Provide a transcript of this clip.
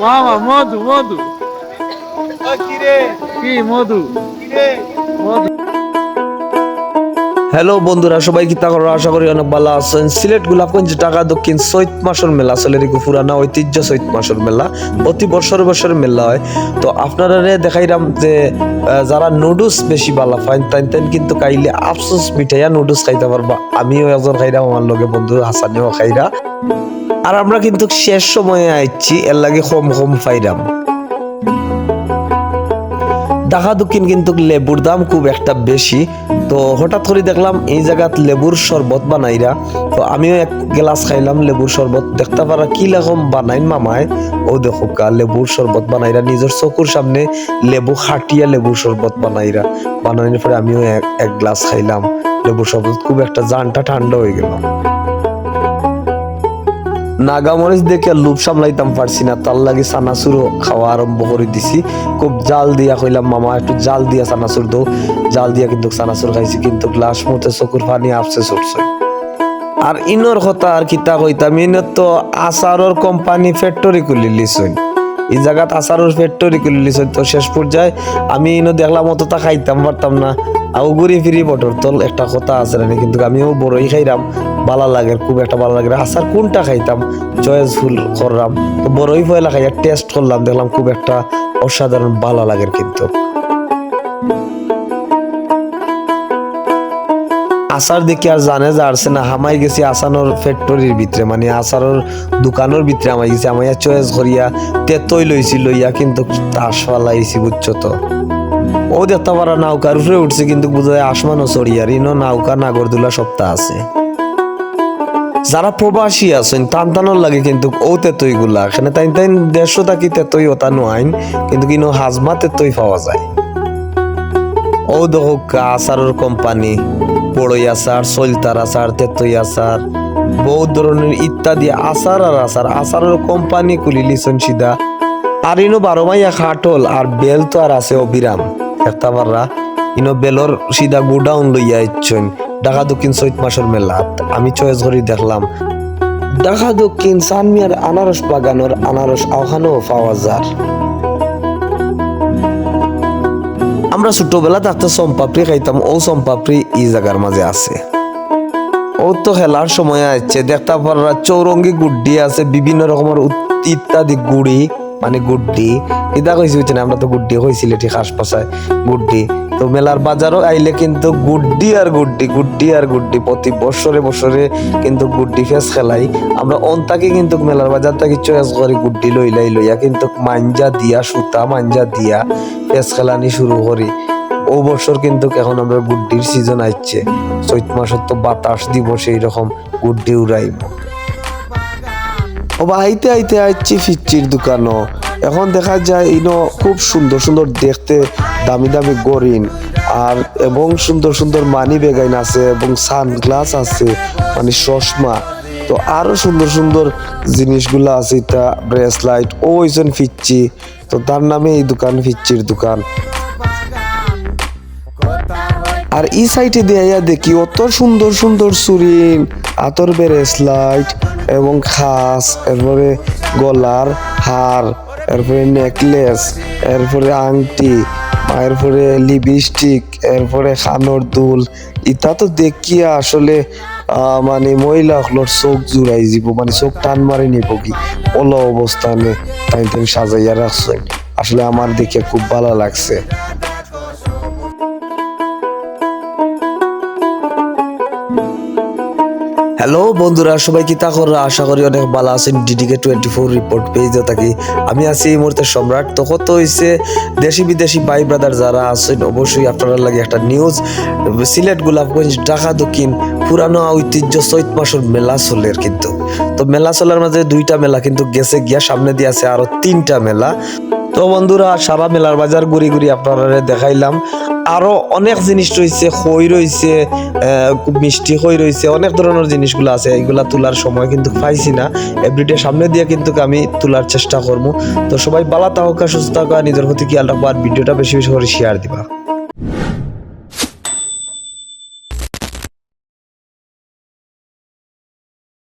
মামা মধু মধু। কি মধু? মধু। হ্যালো বন্ধুরা, সবাই কি তাকর আশা করি অনেক ভালো আছেন। সিলেট গোলাপগঞ্জ ঢাকা, দক্ষিণ চৈত মাসের মেলা। আসলে পুরানা ঐতিহ্য চৈত মাসের মেলা। প্রতি বছর বছর মেলা হয়। তো আপনারা দেখাইলাম যে যারা নুডলস বেশি ভালো পান তাই তাই কিন্তু কাইলে আফসোস মিঠাইয়া নুডলস খাইতে পারবা। আমিও একজন খাইরাম, আমার লগে বন্ধু হাসানেও খাইরা। আর আমরা কিন্তু শেষ সময়ে আইছি, এর লাগে কম কম পাইরাম। ঢাকা, দক্ষিণ কিন্তু লেবুর দাম খুব একটা বেশি। তো হঠাৎ করে দেখলাম এই জায়গাত লেবুর শরবত বানাইরা। তো আমিও এক গ্লাস খাইলাম লেবুর শরবত দেখতে পারা কি রকম বানাইন মামায় ও দেখো কা লেবুর শরবত বানাইরা। নিজের চকুর সামনে লেবু খাটিয়া লেবুর শরবত বানাইরা। বানানোর পরে আমিও এক এক গ্লাস খাইলাম। লেবুর শরবত খুব একটা জানটা ঠান্ডা হয়ে গেল। নাগামরিচ দেখে লুপ সামলাইতাম পারছি না। তার লাগে চানাচুরও খাওয়া আরম্ভ করে দিছি। খুব জাল দিয়া কইলাম, মামা, একটু জাল দিয়া চানাচুর দো। জাল দিয়া কিন্তু চানাচুর খাইছি, কিন্তু গ্লাস মতে চকুর পানি আপসে ছুটছে আর ইনোর কথা আর কিতা কইতাম ইনোর তো আচারর কোম্পানি ফ্যাক্টরি খুলি লিছুন। এই জায়গাত আচারর ফ্যাক্টরি খুলি লিছুন, তো শেষ পর্যায়ে আমি ইনো দেখলাম অতটা খাইতাম পারতাম না। আও ঘুরি ফিরি বটর তল একটা কথা আছে না কিন্তু আমিও বড়ই খাইরাম ভালো লাগে, খুব একটা ভালো লাগে আচার কোনটা খাইতাম? চয়েস ফুল করলাম তো বড়ই পয়লা খাইয়া টেস্ট করলাম, দেখলাম খুব একটা অসাধারণ ভালো লাগে কিন্তু। আচার দেখি আর জানে যে আরছে না, হামাই গেছি আসানোর ফ্যাক্টরির ভিতরে মানে আচারের দোকানের ভিতরে আমাই গেছি। আমাইয়া চয়েস করিয়া তেতই লইছি, লইয়া কিন্তু তাস ফালাইছি, বুঝছ তো। ও দেখতে নৌকার উপরে উঠছে, কিন্তু বোঝা যায় আসমানও চড়িয়ার ইনো নৌকা নাগরদোলা সপ্তাহ আছে। যারা প্রবাসী আছেন টান টানোর লাগে কিন্তু ও তেতই গুলা এখানে তাই তাই দেড়শো টাকি তেতই ওটা নোয়াইন কিন্তু কিন্তু হাজমা তেতই পাওয়া যায়। ও দেখো আচারের কোম্পানি বড়ই আচার সলতার আচার, তেতই আচার, বহুত ধরনের ইত্যাদি আচার আর আচার। আচারের কোম্পানি খুলি লিছন সিধা। আর ইনো বারো মাইয়া খাটল আর বেল তো আর আছে অবিরাম। ইনো বেলর সিধা লইয়া ইচ্ছন ঢাকা দক্ষিণ চৈত মাসের আমি চয়েস করি দেখলাম। ঢাকা দক্ষিণ সানমিয়ার আনারস বাগানোর আনারস আওখানেও পাওয়া আমরা ছোটবেলা থাকতে সম্পাপড়ি খাইতাম। ও সম্পাপড়ি এই জায়গার মাঝে আছে। ও তো খেলার সময় আছে দেখতে পারা চৌরঙ্গি গুড্ডি আছে, বিভিন্ন রকমের ইত্যাদি গুড়ি। মানে গুড্ডি। ইদা কইছি হচ্ছে না আমরা তো গুড্ডি কইছিল ঠিক আশপাশায় গুড্ডি। তো মেলার বাজারও আইলে কিন্তু গুড্ডি আর গুড্ডি গুড্ডি আর গুড্ডি। প্রতি বছরে বছরে কিন্তু গুড্ডি ফেস খেলাই। আমরা অন্তাকে কিন্তু মেলার বাজার থেকে চয়েস করি, গুড্ডি লইলাই লইয়া কিন্তু মাঞ্জা দিয়া, সুতা মাঞ্জা দিয়া ফেস খেলানি শুরু করি। ও বছর কিন্তু এখন আমরা গুড্ডির সিজন আসছে চৈত মাসের তো বাতাস দিব সেই রকম গুড্ডি উড়াইব। ও বা আইতে আইতে আইছি ফিচ্চির দোকানও এখন দেখা যায় ইনো খুব সুন্দর সুন্দর দেখতে দামি দামি গরিন। আর এবং সুন্দর সুন্দর মানি বেগাইন আছে এবং সানগ্লাস আছে মানে চশমা। তো আরও সুন্দর সুন্দর জিনিসগুলো আছে এটা ব্রেসলাইট, ও ওইজন ফিচ্চি। তো তার নামে এই দোকান, ফিচ্চির দোকান। আর এই সাইটে দেয়া দেখি অত সুন্দর সুন্দর সুরিন, আতর ব্রেসলাইট এবং খাস, এরপরে গলার হার, এরপরে নেকলেস, এরপরে আংটি, এরপরে লিপস্টিক, এরপরে খানোর দুল, ইতা তো দেখিয়া আসলে মানে মহিলা হলোর চোখ জুড়াই যাব মানে চোখ টান মারি নিব কি? অল অবস্থানে তাই তাই সাজাইয়া রাখছেন আসলে আমার দেখে খুব ভালো লাগছে। হ্যালো বন্ধুরা সবাই কি তা কররা। আশা করি অনেক ভালো আছেন। ডিডিকে টোয়েন্টি ফোর রিপোর্ট পেজে থাকি। আমি আছি এই মুহূর্তে সম্রাট। তো কত হয়েছে দেশি বিদেশি ভাই ব্রাদার যারা আছেন, অবশ্যই আপনারা লাগে একটা নিউজ সিলেট গোলাপগঞ্জ, ঢাকা, দক্ষিণ, পুরানো ঐতিহ্য চৈত মাসের মেলা চলের কিন্তু। তো মেলা চলার মাঝে দুইটা মেলা কিন্তু গেছে গিয়া, সামনে দিয়ে আছে আরও তিনটা মেলা। তো বন্ধুরা সারা মেলার বাজার ঘুরি ঘুরি আপনারা দেখাইলাম। আরও অনেক জিনিস রয়েছে, খই রয়েছে মিষ্টি খই রয়েছে, অনেক ধরনের জিনিসগুলো আছে। এগুলো তোলার সময় কিন্তু পাইছি না। এভরিডে সামনে দিয়ে কিন্তু আমি তোলার চেষ্টা করব। তো সবাই বালা তাহকা সুস্থ থাকা নিজের প্রতি খেয়াল রাখবা আর ভিডিওটা বেশি বেশি করে শেয়ার দিবা।